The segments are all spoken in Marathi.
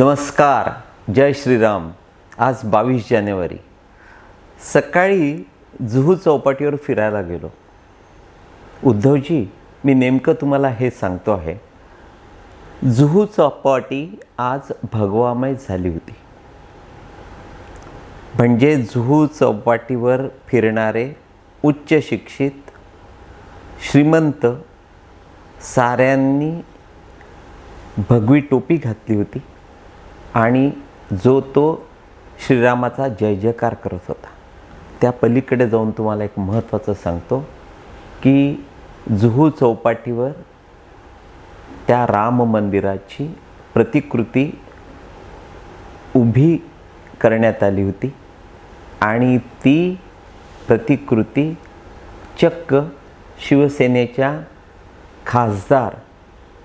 नमस्कार जय श्रीराम. आज बावीस जानेवारी. सकाळी जुहू चौपाटीवर फिरायला गेलो. उद्धवजी मी नेमकं तुम्हाला हे सांगतो आहे. जुहू चौपाटी आज भगवामय झाली होती. म्हणजे जुहू चौपाटीवर फिरणारे उच्च शिक्षित श्रीमंत साऱ्यांनी भगवी टोपी घातली होती. आणि जो तो श्रीरामाचा जय जयकार करत होता. त्या पलीकडे जाऊन तुम्हाला एक महत्त्वाचं सांगतो की जुहू चौपाटीवर त्या राम मंदिराची प्रतिकृती उभी करण्यात आली होती आणि ती प्रतिकृती चक्क शिवसेनेच्या खासदार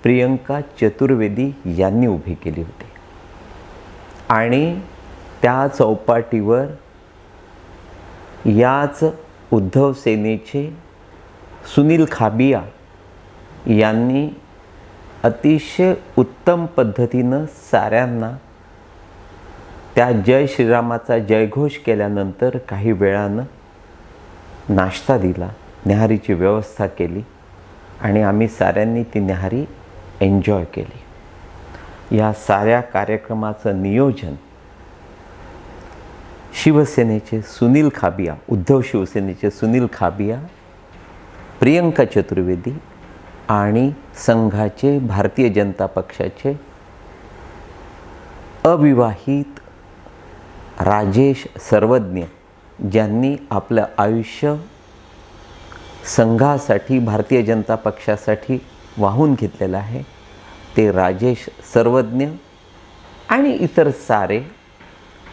प्रियंका चतुर्वेदी यांनी उभी केली होती. आणि त्या चौपाटीवर याच उद्धव सेनेचे सुनील खाबिया यांनी अतिशय उत्तम पद्धतीनं साऱ्यांना त्या जय श्रीरामाचा जयघोष केल्यानंतर काही वेळानं नाश्ता दिला न्याहारीची व्यवस्था केली आणि आम्ही साऱ्यांनी ती न्याहारी एन्जॉय केली. या साऱ्या कार्यक्रमाचं नियोजन शिवसेनेचे सुनील खाबिया उद्धव शिवसेनेचे सुनील खाबिया प्रियंका चतुर्वेदी आणि संघाचे भारतीय जनता पक्षाचे अविवाहित राजेश सर्वज्ञ ज्यांनी आपलं आयुष्य संघासाठी भारतीय जनता पक्षासाठी वाहून घेतलेलं आहे. ते राजेश सर्वज्ञ आणि इतर सारे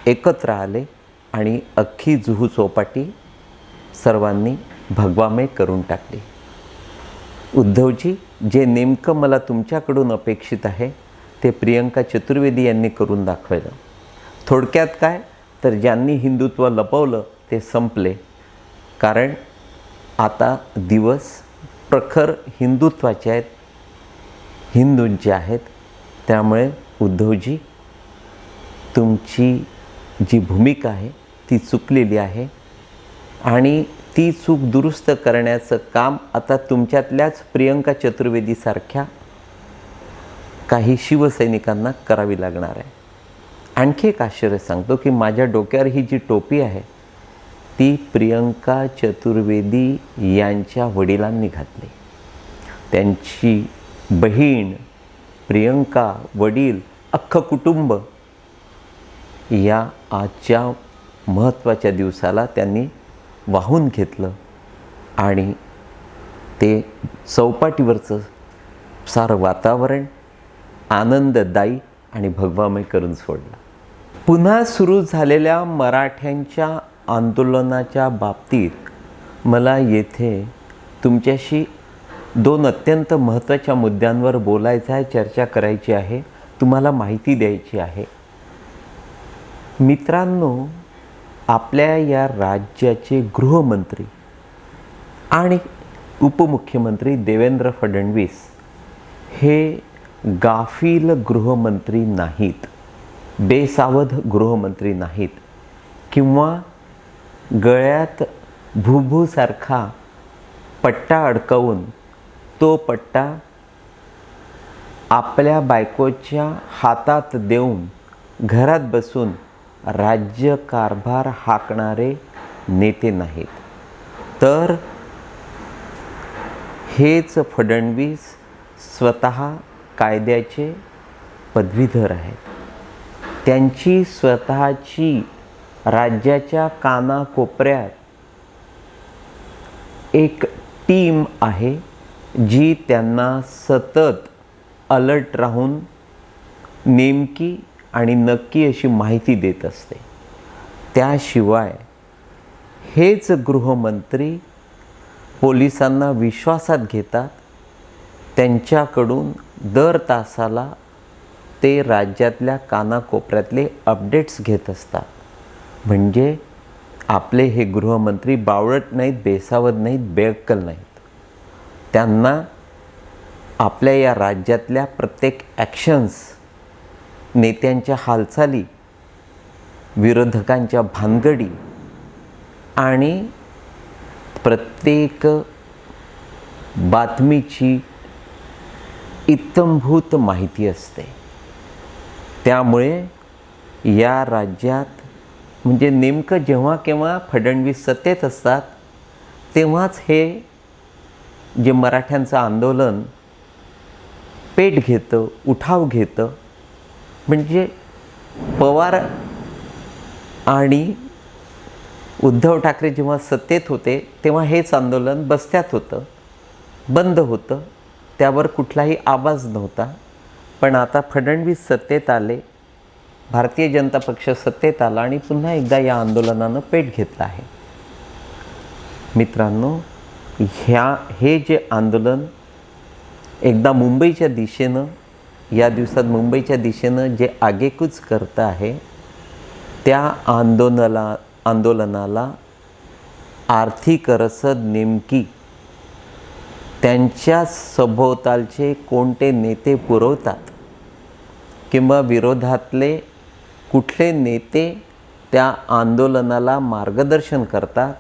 एकत्र आले आणि अख्खी जुहू चौपाटी सर्वांनी भगवामय करून टाकली. उद्धवजी जे नेमकं मला तुमच्याकडून अपेक्षित आहे ते प्रियंका चतुर्वेदी यांनी करून दाखवलं. थोडक्यात काय? तर ज्यांनी हिंदुत्व लपवलं ते संपले. कारण आता दिवस प्रखर हिंदुत्वाचे आहेत हिंदूंचे आहेत त्यामुळे उद्धवजी तुमची जी भूमिका आहे ती चुकलेली आहे. आणि ती चूक दुरुस्त करण्याचं काम आता तुमच्यातल्याच प्रियंका चतुर्वेदीसारख्या काही शिवसैनिकांना करावी लागणार आहे. आणखी एक आश्चर्य सांगतो की माझ्या डोक्यावर ही जी टोपी आहे ती प्रियंका चतुर्वेदी यांच्या वडिलांनी घातली. त्यांची बहीण प्रियंका वडील अख्खं कुटुंब या आजच्या महत्त्वाच्या दिवसाला त्यांनी वाहून घेतलं आणि ते चौपाटीवरचं सारं वातावरण आनंददायी आणि भगवामय करून सोडलं. पुन्हा सुरू झालेल्या मराठ्यांच्या आंदोलनाच्या बाबतीत मला येथे तुमच्याशी दोन अत्यंत महत्त्वाच्या मुद्द्यांवर बोलायचं आहे चर्चा करायची आहे तुम्हाला माहिती द्यायची आहे. मित्रांनो आपल्या या राज्याचे गृहमंत्री आणि उपमुख्यमंत्री देवेंद्र फडणवीस हे गाफील गृहमंत्री नाहीत बेसावध गृहमंत्री नाहीत किंवा गळ्यात भुभूसारखा पट्टा अडकवून तो पट्टा आपल्या बायकोच्या हातात देऊन घरात बसून राज्यकारभार हाकणारे नेते नाहीत. तर हेच फडणवीस स्वतः कायद्याचे पदवीधर आहेत. त्यांची स्वतःची राज्याच्या कानाकोपऱ्यात एक टीम आहे. जी त्यांना सतत अलर्ट राहून नेमकी आणि नक्की अशी माहिती देत असते. त्याशिवाय हेच गृहमंत्री पोलिसांना विश्वासात घेतात त्यांच्याकडून दर तासाला ते राज्यातल्या कानाकोपऱ्यातले अपडेट्स घेत असतात. म्हणजे आपले हे गृहमंत्री बावळट नाहीत बेसावत नाहीत बेअक्कल नाहीत. त्यांना आपल्या या राज्यातल्या प्रत्येक ॲक्शन्स नेत्यांच्या हालचाली विरोधकांच्या भानगडी आणि प्रत्येक बातमीची इत्तंभूत माहिती असते. त्यामुळे या राज्यात म्हणजे नेमकं जेव्हा केव्हा फडणवीस सत्तेत असतात तेव्हाच हे जे मराठ्यांचं आंदोलन पेट घेतं उठाव घेतं म्हणजे पवार आणि उद्धव ठाकरे जेव्हा सत्तेत होते तेव्हा हेच आंदोलन बस्त्यात होतं बंद होतं त्यावर कुठलाही आवाज नव्हता. पण आता फडणवीस सत्तेत आले भारतीय जनता पक्ष सत्तेत आला आणि पुन्हा एकदा या आंदोलनानं पेट घेतलं आहे. मित्रांनो ह्या हे जे आंदोलन एकदा मुंबईच्या दिशेनं या दिवसात मुंबईच्या दिशेनं जे आगेकूच करतं आहे त्या आंदोलनाला आंदोलनाला आर्थिक रसद नेमकी त्यांच्या सभोवतालचे कोणते नेते पुरवतात किंवा विरोधातले कुठले नेते त्या आंदोलनाला मार्गदर्शन करतात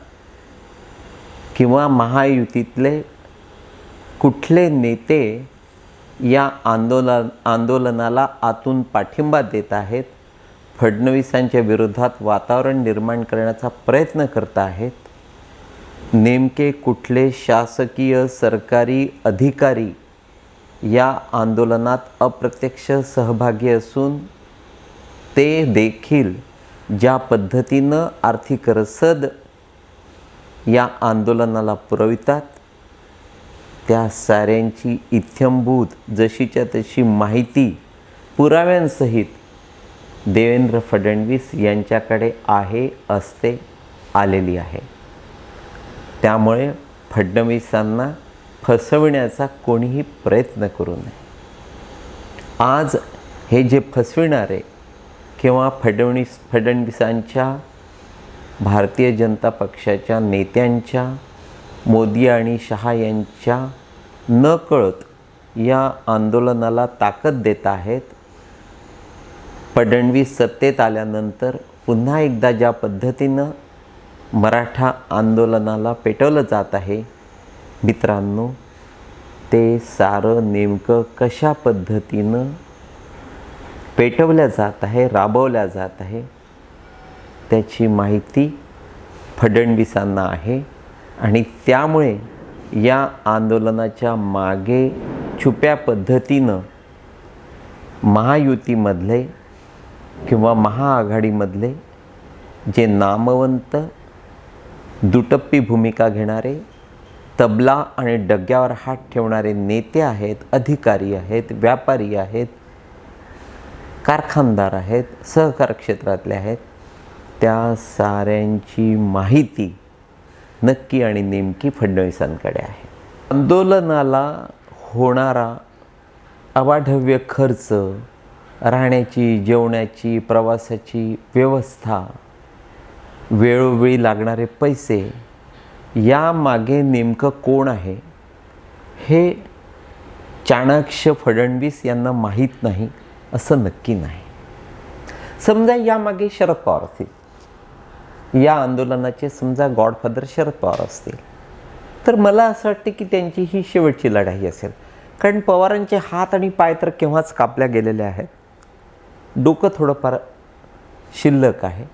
किंवा महायुतीतले कुठले नेते या आंदोलन आंदोलनाला आतून पाठिंबा देत आहेत फडणवीसांच्या विरोधात वातावरण निर्माण करण्याचा प्रयत्न करत आहेत नेमके कुठले शासकीय सरकारी अधिकारी या आंदोलनात अप्रत्यक्ष सहभागी असून ते देखील ज्या पद्धतीनं आर्थिक रसद या आंदोलनाला पुरवितात. त्या साऱ्यांची इत्यंभूत जशीच्या तशी माहिती पुराव्यांसहित देवेंद्र फडणवीस यांच्याकडे आहे असते आलेली आहे. त्यामुळे फडणवीसांना फसविण्याचा कोणीही प्रयत्न करू नये. आज हे जे फसविणारे किंवा फडणवीस फडणवीसांच्या भारतीय जनता पक्षाच्या नेत्यांच्या मोदी आणि शहा यांच्या नकळत या आंदोलनाला ताकद देत आहेत. फडणवीस सत्तेत आल्यानंतर पुन्हा एकदा ज्या पद्धतीनं मराठा आंदोलनाला पेटवलं जात आहे मित्रांनो ते सारं नेमकं कशा पद्धतीनं पेटवल्या जात आहे राबवल्या जात आहे त्याची माहिती फडणवीसांना आहे आणि त्यामुळे या आंदोलनाच्या मागे छुप्या पद्धतीनं महायुतीमधले किंवा महाआघाडीमधले जे नामवंत दुटप्पी भूमिका घेणारे तबला आणि डग्यावर हात ठेवणारे नेते आहेत अधिकारी आहेत व्यापारी आहेत कारखानदार आहेत सहकार क्षेत्रातले आहेत त्या साऱ्यांची माहिती नक्की आणि नेमकी फडणवीसांकडे आहे. आंदोलनाला होणारा अवाढव्य खर्च राहण्याची जेवणाची प्रवासाची व्यवस्था वेळोवेळी लागणारे पैसे यामागे नेमकं कोण आहे हे चाणाक्ष फडणवीस यांना माहीत नाही असं नक्की नाही. समजा यामागे शरद पवार असतील. या आंदोलनाचे समजा गॉडफादर शरद पवार असतील. तर मला असं वाटतं की त्यांची ही शेवटची लढाई असेल. कारण पवारांचे हात आणि पाय तर केव्हाच कापल्या गेलेले आहेत. डोकं थोडंफार शिल्लक आहे.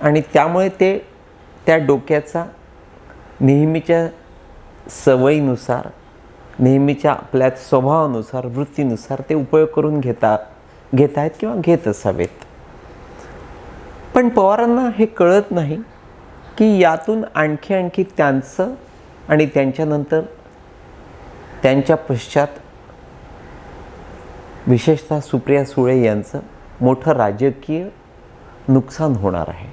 आणि त्यामुळे ते त्या डोक्याचा नेहमीच्या सवयीनुसार नेहमीच्या आपल्या स्वभावानुसार वृत्तीनुसार ते उपयोग करून घेता घेत आहेत किंवा घेत असावेत. पण पवारांना हे कळत नाही की यातून आणखी आणखी त्यांचं आणि त्यांच्यानंतर त्यांच्या पश्चात विशेषतः सुप्रिया सुळे यांचं मोठं राजकीय नुकसान होणार आहे.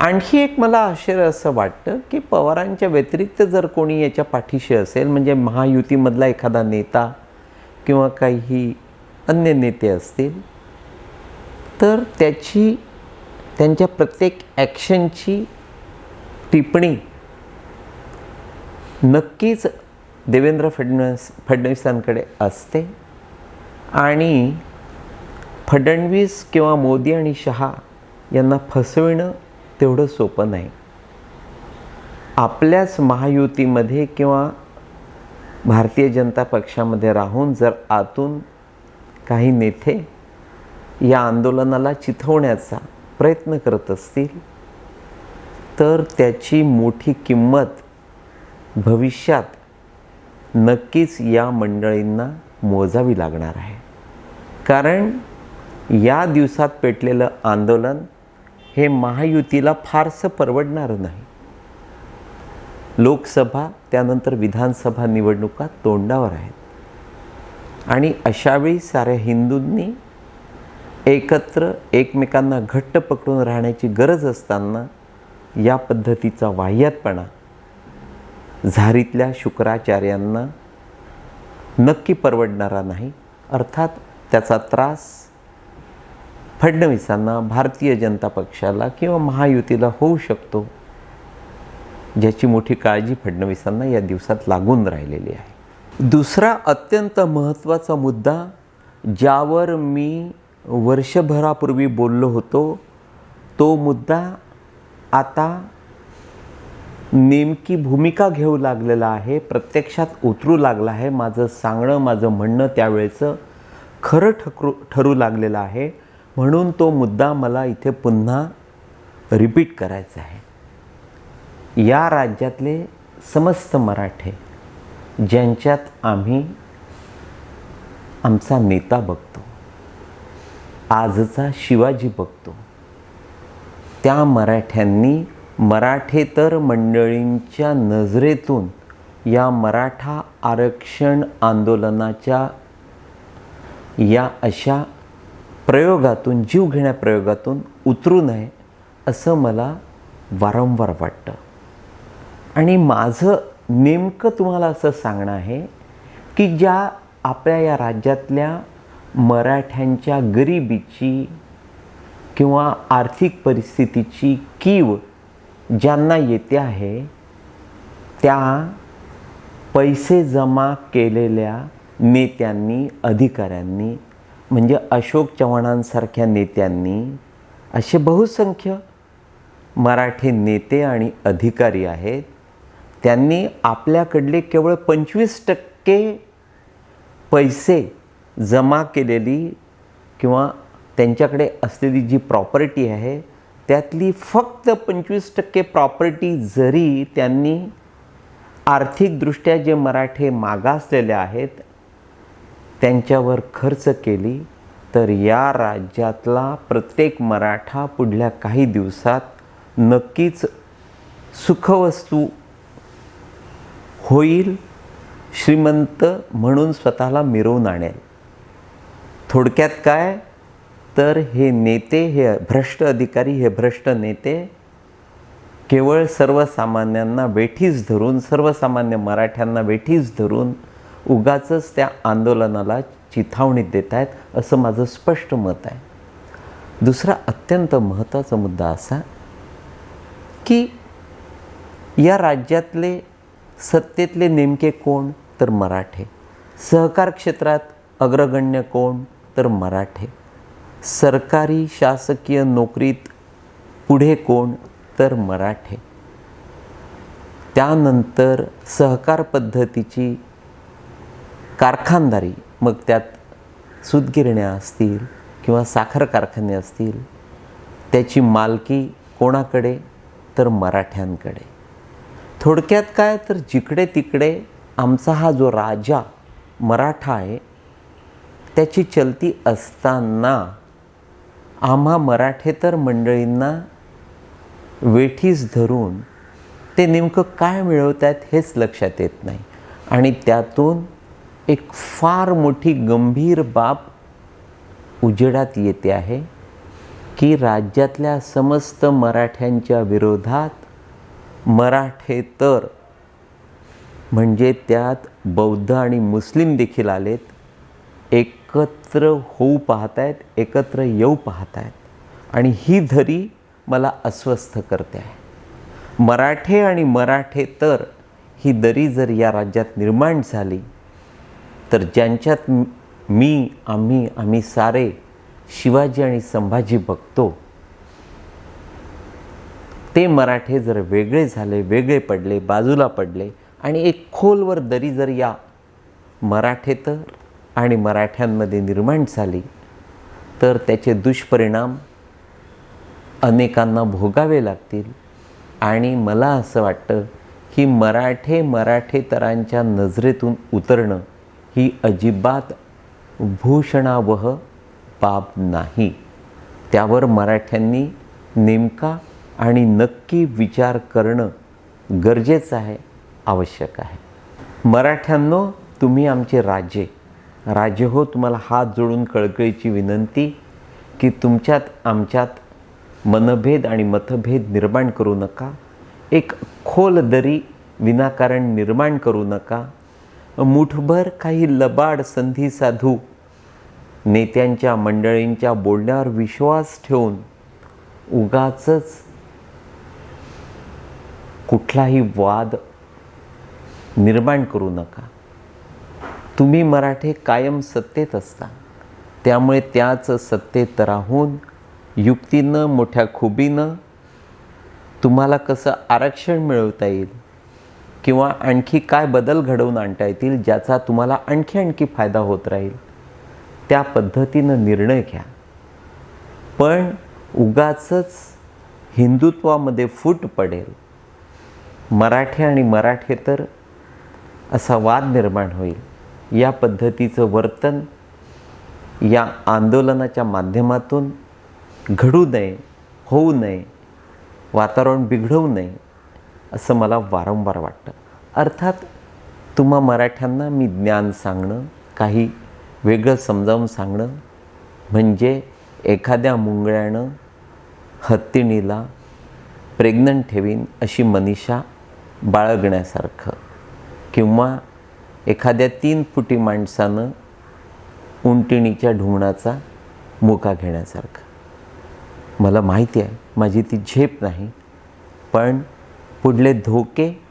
आणखी एक मला आश्चर्य असं वाटतं की पवारांच्या व्यतिरिक्त जर कोणी याच्या पाठीशी असेल म्हणजे महायुतीमधला एखादा नेता किंवा काही अन्य नेते असतील तर त्याची त्यांच्या प्रत्येक ॲक्शनची टिप्पणी नक्कीच देवेंद्र फडणवीस फडणवीसांकडे असते. आणि फडणवीस किंवा मोदी आणि शहा यांना फसविणं तेवढं सोपं नाही. आपल्याच महायुतीमध्ये किंवा भारतीय जनता पक्षामध्ये राहून जर आतून काही नेते या आंदोलनाला चिथवण्याचा प्रयत्न करत असतील तर त्याची मोठी किंमत भविष्यात नक्कीच या मंडळींना मोजावी लागणार आहे. कारण या दिवसात पेटलेलं आंदोलन हे महायुतीला फारसं परवडणारं नाही. लोकसभा त्यानंतर विधानसभा निवडणुका तोंडावर आहेत. आणि अशावेळी साऱ्या हिंदूंनी एकत्र एकमेकांना घट्ट पकडून राहण्याची गरज असताना या पद्धतीचा वाह्यातपणा झारीतल्या शुक्राचार्यांना नक्की परवडणारा नाही. अर्थात त्याचा त्रास फडणवीसांना भारतीय जनता पक्षाला किंवा महायुतीला होऊ शकतो ज्याची मोठी काळजी फडणवीसांना या दिवसात लागून राहिलेली आहे. दुसरा अत्यंत महत्त्वाचा मुद्दा ज्यावर मी वर्षभरापूर्वी बोललो होतो तो मुद्दा आता नेमकी भूमिका घेऊ लागलेला आहे प्रत्यक्षात उतरू लागला आहे माझं सांगणं माझं म्हणणं त्यावेळेचं खरं ठकरू ठरू लागलेलं आहे. म्हणून तो मुद्दा मला इथे पुन्हा रिपीट करायचा आहे. या राज्यातले समस्त मराठे ज्यांच्यात आम्ही आमचा नेता बघतो आजचा शिवाजी बघतो. त्या मराठ्यांनी मराठेतर मंडळींच्या नजरेतून या मराठा आरक्षण आंदोलनाच्या या अशा प्रयोगातून जीवघेण्या प्रयोगातून उतरू नये असं मला वारंवार वाटतं. आणि माझं नेमकं तुम्हाला असं सांगणं आहे की ज्या आपल्या या राज्यातल्या मराठ्यांच्या गरिबीची किंवा आर्थिक परिस्थितीची कीव ज्यांना येते आहे त्या पैसे जमा केलेल्या नेत्यांनी अधिकाऱ्यांनी म्हणजे अशोक चव्हाणांसारख्या नेत्यांनी असे बहुसंख्य मराठी नेते आणि अधिकारी आहेत. त्यांनी आपल्याकडले केवळ पंचवीस टक्के पैसे जमा केलेली किंवा त्यांच्याकडे असलेली जी प्रॉपर्टी आहे त्यातली फक्त पंचवीस टक्के प्रॉपर्टी जरी त्यांनी आर्थिकदृष्ट्या जे मराठे मागासलेले आहेत त्यांच्यावर खर्च केली तर या राज्यातला प्रत्येक मराठा पुढल्या काही दिवसात नक्कीच सुखवस्तू होईल श्रीमंत म्हणून स्वतःला मिरवून आणेल. थोडक्यात काय? तर हे नेते हे भ्रष्ट अधिकारी हे भ्रष्ट नेते केवळ सर्वसामान्यांना वेठीस धरून सर्वसामान्य मराठ्यांना वेठीस धरून उगाचच त्या आंदोलनाला चिथावणी देत आहेत असं माझं स्पष्ट मत आहे. दुसरा अत्यंत महत्त्वाचा मुद्दा असा की या राज्यातले सत्तेतले नेमके कोण? तर मराठे. सहकार क्षेत्रात अग्रगण्य कोण? तर मराठे. सरकारी शासकीय नोकरीत पुढे कोण तर मराठे. त्यानंतर सहकार पद्धतीची कारखानदारी मग त्यात सुतगिरण्या असतील किंवा साखर कारखाने असतील त्याची मालकी कोणाकडे तर मराठ्यांकडे. थोडक्यात काय? तर जिकडे तिकडे आमचा हा जो राजा मराठा आहे त्याची चलती असताना आम्हा मराठेतर मंडळींना वेठीस धरून ते नेमकं काय मिळवत आहेत हेच लक्षात येत नाही. आणि त्यातून एक फार मोठी गंभीर बाब उजेडात येते आहे की राज्यातल्या समस्त मराठ्यांच्या विरोधात मराठेतर म्हणजे त्यात बौद्ध आणि मुस्लिम देखील आलेत. एक एकत्र होऊ पाहत आहेत एकत्र येऊ पाहत आहेत आणि ही धरी मला अस्वस्थ करते आहे. मराठे आणि मराठे तर ही दरी जर या राज्यात निर्माण झाली तर ज्यांच्यात मी आम्ही आम्ही सारे शिवाजी आणि संभाजी बघतो ते मराठे जर वेगळे झाले वेगळे पडले बाजूला पडले आणि एक खोलवर दरी जर या मराठे तर आणि मराठ्यांमध्ये निर्माण झाली तर त्याचे दुष्परिणाम अनेकांना भोगावे लागतील. आणि मला असं वाटतं की मराठे मराठेतरांच्या नजरेतून उतरणं ही अजिबात भूषणावह बाब नाही. त्यावर मराठ्यांनी नेमका आणि नक्की विचार करणं गरजेचं आहे आवश्यक आहे. मराठ्यांनो तुम्ही आमचे राजे. राजे हो तुम्हाला हात जोडून कळकळीची विनंती की तुमच्यात आमच्यात मनभेद आणि मतभेद निर्माण करू नका. एक खोल दरी विनाकारण निर्माण करू नका. मुठभर काही लबाड संधी साधू. नेत्यांच्या मंडळींच्या बोलण्यावर विश्वास ठेवून उगाचच कुठलाही वाद निर्माण करू नका. तुम्ही मराठे कायम सत्तेत असता. त्यामुळे त्याच सत्तेत राहून युक्तीनं मोठ्या खुबीनं तुम्हाला कसं आरक्षण मिळवता येईल? किंवा आणखी काय बदल घडवून आणता येतील ज्याचा तुम्हाला आणखी आणखी फायदा होत राहील? त्या पद्धतीनं निर्णय घ्या. पण उगाचच हिंदुत्वामध्ये फूट पडेल. मराठे आणि मराठे तर असा वाद निर्माण होईल. या पद्धतीचं वर्तन या आंदोलनाच्या माध्यमातून घडू नये होऊ नये वातावरण बिघडवू नये असं मला वारंवार वाटतं. अर्थात तुम्हा मराठ्यांना मी ज्ञान सांगणं काही वेगळं समजावून सांगणं म्हणजे एखाद्या मुंगळ्यानं हत्तीणीला प्रेग्नंट ठेवीन अशी मनीषा बाळगण्यासारखं किंवा एखाद्या तीन फुटी माणसानं उंटिणीच्या ढुंगणाचा मुका घेण्यासारखं. मला माहिती आहे माझी ती झेप नाही पण पुढले धोके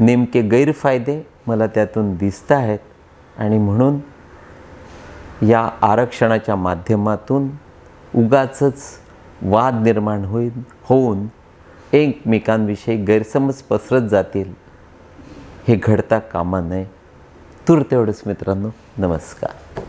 नेमके गैरफायदे मला त्यातून दिसत आहेत आणि म्हणून या आरक्षणाच्या माध्यमातून उगाचच वाद निर्माण होईल होऊन एकमेकांविषयी गैरसमज पसरत जातील. हे घडता कामा नये. तूर तेवढंच मित्रांनो. नमस्कार.